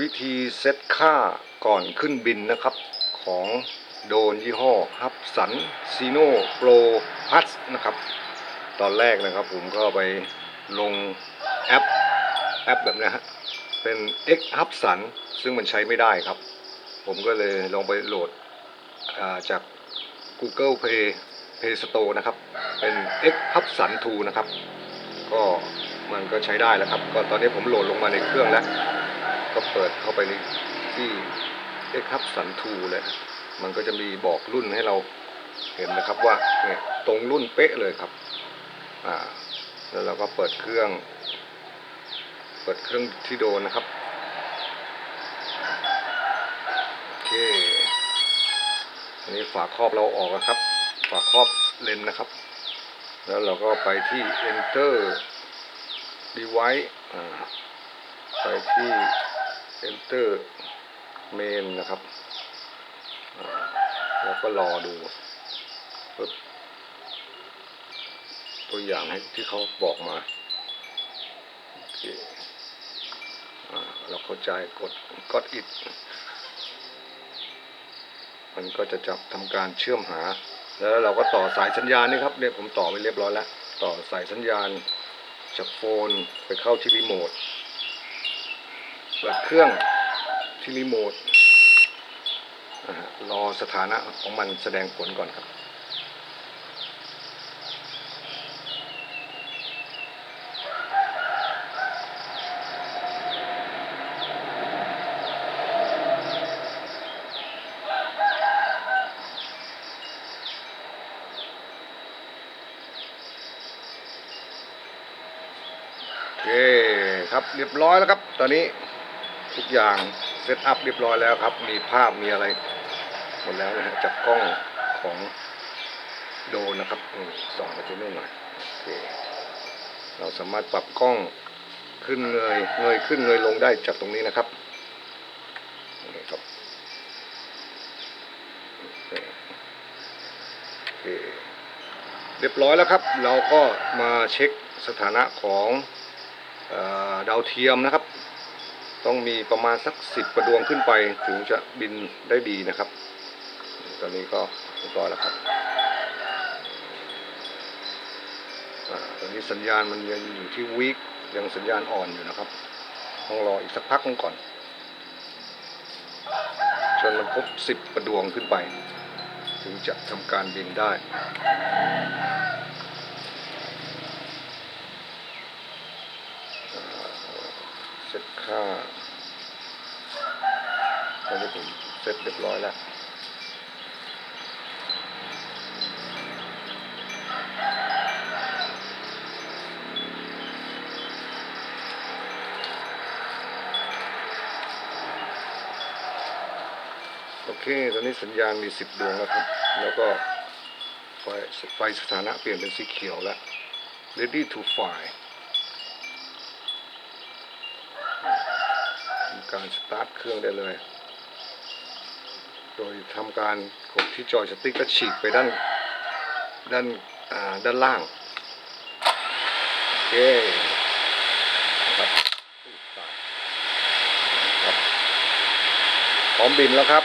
วิธีเซตค่าก่อนขึ้นบินนะครับ ของโดรนยี่ห้อฮับสันซีโนโปรพัสนะครับ ตอนแรกนะครับผมก็ไปลงแอปแอปแบบนี้ฮะเป็น X Hub สันซึ่งมันใช้ไม่ได้ครับ ผมก็เลยลองไปโหลดาจาก Google Play Play Store นะครับ เป็น X Hub สัน2นะครับ ก็มันก็ใช้ได้แล้วครับ ก็ตอนนี้ผมโหลดลงมาในเครื่องแล้ว ก็เปิดเข้าไปในที่ X Hub สัน2เลยมันก็จะมีบอกรุ่นให้เราเห็นนะครับว่าเนี่ยตรงรุ่นเป๊ะเลยครับ อ่า แล้วเราก็เปิดเครื่อง เปิดเครื่องที่โดนนะครับโอเคอันนี้ฝาครอบเราออกแล้วครับ ฝาครอบเลนนะครับ แล้วเราก็ไปที่ enter device อ่าไปที่ enter main นะครับ แล้วก็รอดูตัวอย่างให้ที่เขาบอกมาโอเคอ่าเราเข้าใจกดกดอิดมันก็จะจับทำการเชื่อมหา แล้วเราก็ต่อสายสัญญาณนี่ครับเนี่ยผมต่อไปเรียบร้อยแล้ว ต่อสายสัญญาณจากโฟนไปเข้าที่รีโมท เปิดเครื่องที่รีโมทอ่าฮะรอสถานะของมันแสดงผลก่อนครับ โอเคครับเรียบร้อยแล้วครับ ตอนนี้ ทุกอย่างเซตอัพเรียบร้อยแล้วครับ มีภาพมีอะไรหมดแล้วนะฮะจากกล้องของโดนะครับส่องไปที่นู่นหน่อยโอเคเราสามารถปรับกล้องขึ้นเงยเงยขึ้นเงยลงได้จากตรงนี้นะครับนี่ครับโอเคเรียบร้อยแล้วครับ เราก็มาเช็คสถานะของออดาวเทียมนะครับ ต้องมีประมาณสักสิบประดวงขึ้นไปถึงจะบินได้ดีนะครับ ตอนนี้ก็เรียบร้อยแล้วครับอตอนนี้สัญญาณมันยังอยู่ที่วีคยังสัญญาณอ่อนอยู่นะครับ ต้องรออีกสักพักหนึงก่อนจนมันครบสิบประดวงขึ้นไป ถึงจะทำการบินได้ เซตค่าตอนนี้ผมเซตเรียบร้อยแล้วโอเค ตอนนี้สัญญาณมีสิบดวงแล้วครับ แล้วก็ไฟไฟสถานะเปลี่ยนเป็นสีเขียวแล้ว ready to fly ทำ การสตาร์ทเครื่องได้เลย โดยทำการกดที่จอยสติ๊กก็ฉีกไปด้านด้านด้านล่าง โอเคครับพร้อมบินแล้วครับ